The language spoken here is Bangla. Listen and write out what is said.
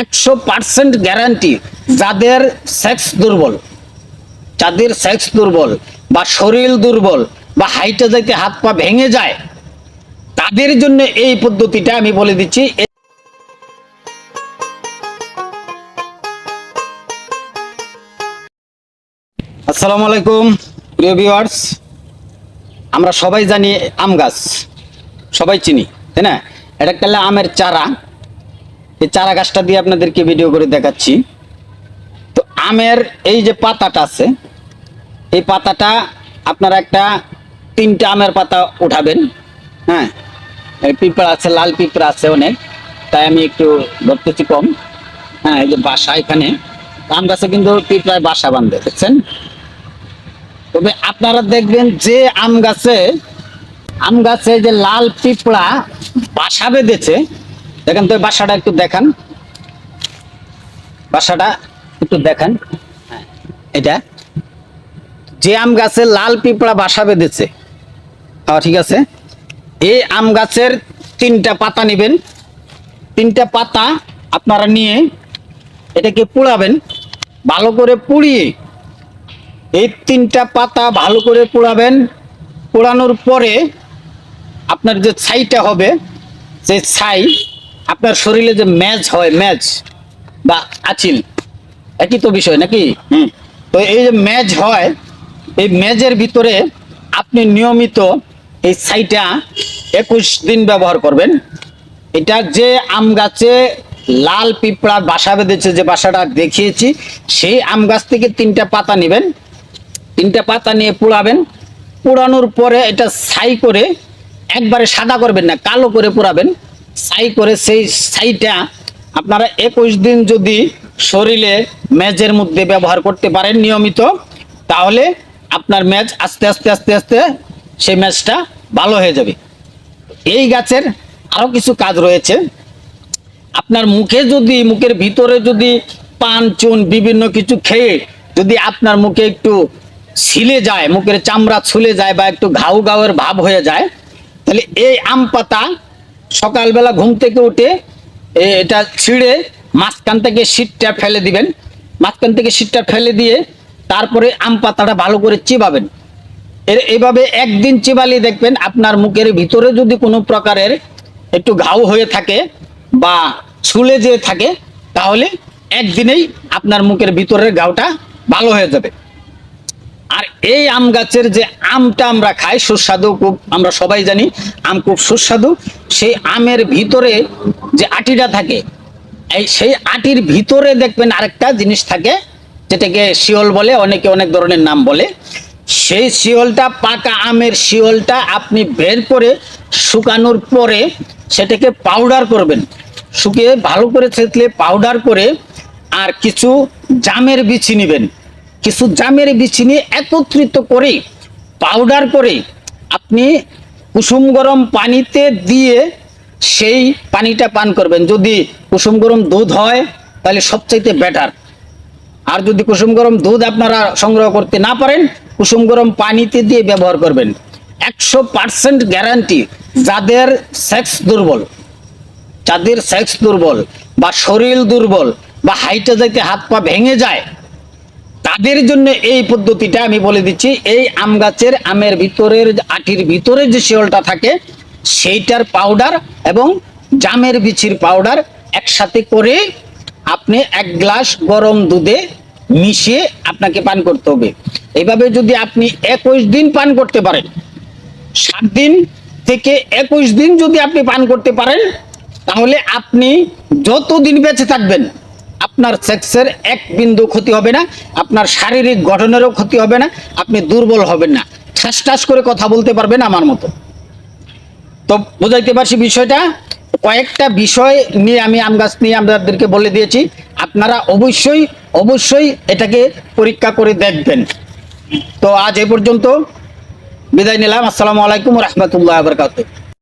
একশো পার্সেন্ট গ্যারান্টি যাদের সেক্স দুর্বল, যাদের সেক্স দুর্বল বা শরীর দুর্বল বা হাইটে যাইতে হাত পা ভেঙে যায়, তাদের জন্য এই পদ্ধতিটা আমি বলে দিচ্ছি। আসসালামু আলাইকুম, প্রিয় ভিউয়ার্স আমরা সবাই জানি আম গাছ, সবাই চিনি, তাই না? এটা একটা আমের চারা। এই চারা গাছটা দিয়ে আপনাদেরকে ভিডিও করে দেখাচ্ছি। তো আমের এই যে পাতাটা আছে, এই পাতাটা আপনারা একটা তিনটা আমের পাতা উঠাবেন হ্যাঁ? পিঁপড়া আছে, লাল পিঁপড়া আছে অনেক, তাই আমি একটু ধরতেছি কম। হ্যাঁ এই যে বাসা এখানে। আম গাছে কিন্তু পিঁপড়ায় বাসা বাঁধে, দেখছেন? তবে আপনারা দেখবেন যে আম গাছে আম গাছে যে লাল পিঁপড়া বাসা বেঁধেছে দেখেন তো বাসাটা একটু দেখান। বাসাটা একটু দেখান। হ্যাঁ, এটা। যে আম গাছে লাল পিঁপড়া বাসা বেঁধেছে। ঠিক আছে। এই আম গাছের তিনটা পাতা নেবেন। তিনটা পাতা আপনারা নিয়ে এটাকে পোড়াবেন। ভালো করে পুড়িয়ে এই তিনটা পাতা ভালো করে পোড়াবেন। পোড়ানোর পরে আপনার যে ছাইটা হবে সেই ছাই আপনার শরীরে যে ম্যাজ হয় ম্যাজ বা আচিল একই তো বিষয় নাকি? হুম। তো এই যে ম্যাজ হয় এই ম্যাজের ভিতরে আপনি নিয়মিত এই ছাইটা একুশ দিন ব্যবহার করবেন। এটা যে আম গাছে লাল পিঁপড়া বাসা বেঁধেছে যে বাসাটা দেখিয়েছি সেই আম গাছ থেকে তিনটা পাতা নেবেন। তিনটা পাতা নিয়ে পোড়াবেন। পোড়ানোর পরে এটা ছাই করে একবারে সাদা করবেন না কালো করে পোড়াবেন। ছাই করে সেই ছাইটা আপনারা একুশ দিন যদি শরীরে ম্যাজের মধ্যে ব্যবহার করতে পারেন নিয়মিত, তাহলে আপনার ম্যাচ আস্তে আস্তে আস্তে আস্তে সেই ম্যাচটা ভালো হয়ে যাবে। এই গাছের আরও কিছু কাজ রয়েছে। আপনার মুখে যদি, মুখের ভিতরে যদি পান, চুন বিভিন্ন কিছু খেয়ে যদি আপনার মুখে একটু ছিলে যায়, মুখের চামড়া ছুলে যায় বা একটু ঘাউ ঘাউয়ের ভাব হয়ে যায়, তাহলে এই আম পাতা সকালবেলা ঘুম থেকে উঠে এটা ছিঁড়ে মাঝখান থেকে শীতটা ফেলে দিবেন। মাঝখান থেকে শীতটা ফেলে দিয়ে তারপরে আম পাতাটা ভালো করে চিবাবেন। এর, এইভাবে একদিন চিবালি দেখবেন আপনার মুখের ভিতরে যদি কোনো প্রকারের একটু ঘাউ হয়ে থাকে বা ছুলে যেয়ে থাকে, তাহলে একদিনেই আপনার মুখের ভিতরের ঘাউটা ভালো হয়ে যাবে। আর এই আম গাছের যে আমটা আমরা খাই, সুস্বাদু খুব, আমরা সবাই জানি আম খুব সুস্বাদু। সেই আমের ভিতরে যে আটিটা থাকে, এই সেই আটির ভিতরে দেখবেন আরেকটা জিনিস থাকে, যেটাকে শিওল বলে, অনেকে অনেক ধরনের নাম বলে। সেই শিওলটা, পাকা আমের শিওলটা আপনি বের করে শুকানোর পরে সেটাকে পাউডার করবেন। শুকিয়ে ভালো করে থেতলে পাউডার করে আর কিছু জামের বিচি নেবেন। কিছু জামের বিচি নিয়ে একত্রিত করে পাউডার করে আপনি কুসুম গরম পানিতে দিয়ে সেই পানিটা পান করবেন। যদি কুসুম গরম দুধ হয়, তাহলে সবচাইতে বেটার আর যদি কুসুম গরম দুধ আপনারা সংগ্রহ করতে না পারেন, কুসুম গরম পানিতে দিয়ে ব্যবহার করবেন। একশো পার্সেন্ট গ্যারান্টি যাদের সেক্স দুর্বল, যাদের সেক্স দুর্বল বা শরীর দুর্বল বা হাইটে যাইতে হাত পা ভেঙে যায় তাদের জন্য এই পদ্ধতিটা আমি বলে দিচ্ছি, এই আম গাছের আমের ভিতরের আটির ভিতরে যে শিওলটা থাকে, সেইটার পাউডার এবং জামের বিচির পাউডার একসাথে করে আপনি এক গ্লাস গরম দুধে মিশিয়ে আপনাকে পান করতে হবে। এইভাবে যদি আপনি একুশ দিন পান করতে পারেন, সাত দিন থেকে একুশ দিন যদি আপনি পান করতে পারেন, তাহলে আপনি যতদিন বেঁচে থাকবেন আপনার সেক্সের এক বিন্দু ক্ষতি হবে না, আপনার শারীরিক গঠনেরও ক্ষতি হবে না, আপনি দুর্বল হবেন না। ঠাস ঠাস করে কথা বলতে পারবেন আমার মতো। তো বোঝাইতে পারছি বিষয়টা? কয়েকটা বিষয় নিয়ে আমি আম গাছ নিয়ে আপনাদেরকে বলে দিয়েছি। আপনারা অবশ্যই অবশ্যই এটাকে পরীক্ষা করে দেখবেন। তো আজ এ পর্যন্ত বিদায় নিলাম। আসসালামু আলাইকুম রহমতুল্লাহ বরকাত